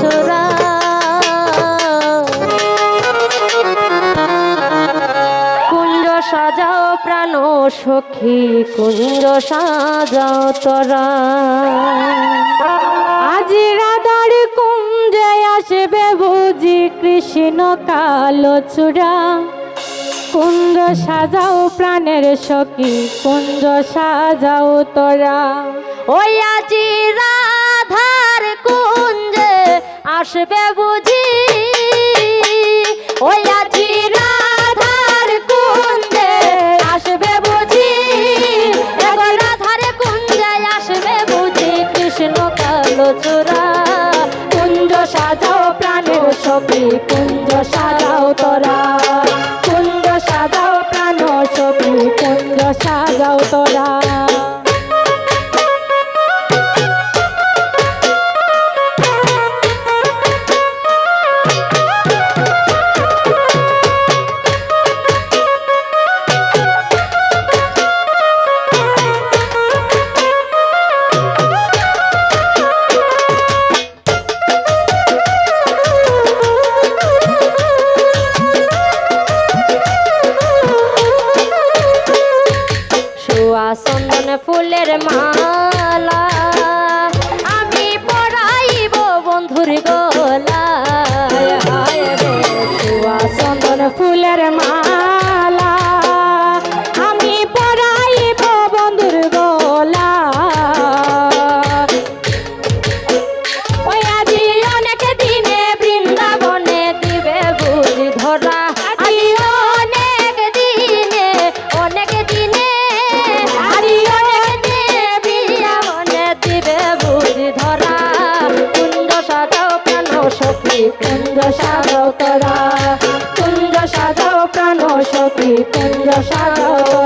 চোরা কুঞ্জ সাজাও প্রাণ সখী কুঞ্জ সাজাও তোরা। আজি রাধার কুঞ্জে আসবে বুঝি কৃষ্ণ কালো চূড়া। কুঞ্জ সাজাও প্রাণের সখী কুঞ্জ সাজাও তোরা। ওই আজি কুঞ্জে আসবে বুঝি? ওই আজি রাধার কুঞ্জে আসবে বুঝি? রাধার কুঞ্জে আসবে বুঝি? কৃষ্ণ কালো চূড়া, কুঞ্জ সাজাও প্রাণ সখী, কুঞ্জ সাজাও ফুলের মালা। সখী কুঞ্জ সাধকরা কুঞ্জ সাধক প্রাণ সখী কুঞ্জ সাজাও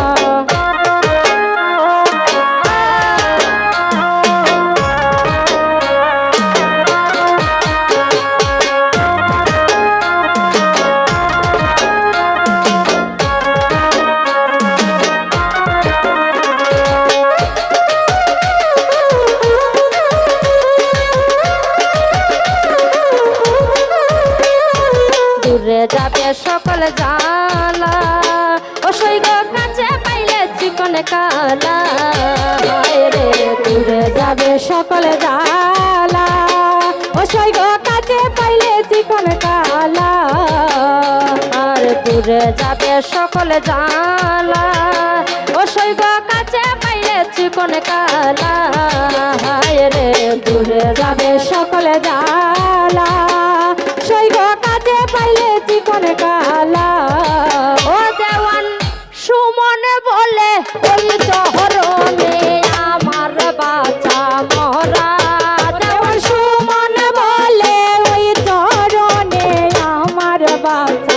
সকল জালা ও সৈগ কাছে পাইলে চিকন কালা। রে, দূরে যাবে সকল জালা ও সৈগ কাছে পাইলে চিকন কালা। আর দূরে যাবে সকল জালা ও সৈগ কাছে পাইলে কালা। রে, দূরে যাবে সকল জালা পাইলে কালা। ও দেওয়ান, সুমন বলে ওই চহরনে আমার বাচ্চা মরা। দেওয়ান, সুমন বলে ওই চরণে আমার বাচ্চা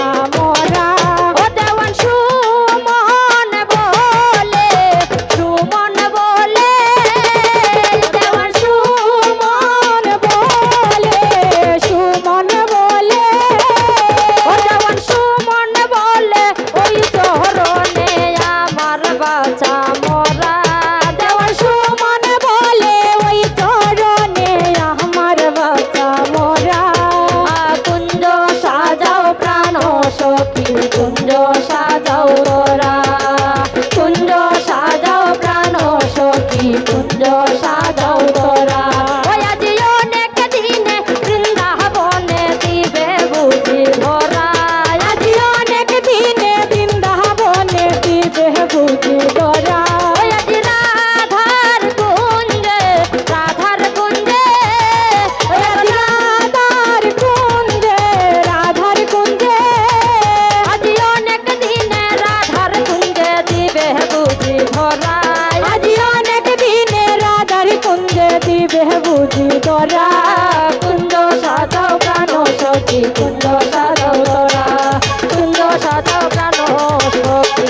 aurora. ধরা কুন্দ সাদা প্রাণ সখী কুন্দ সাদা ধরা কুন্দ সাদা প্রাণ সখী।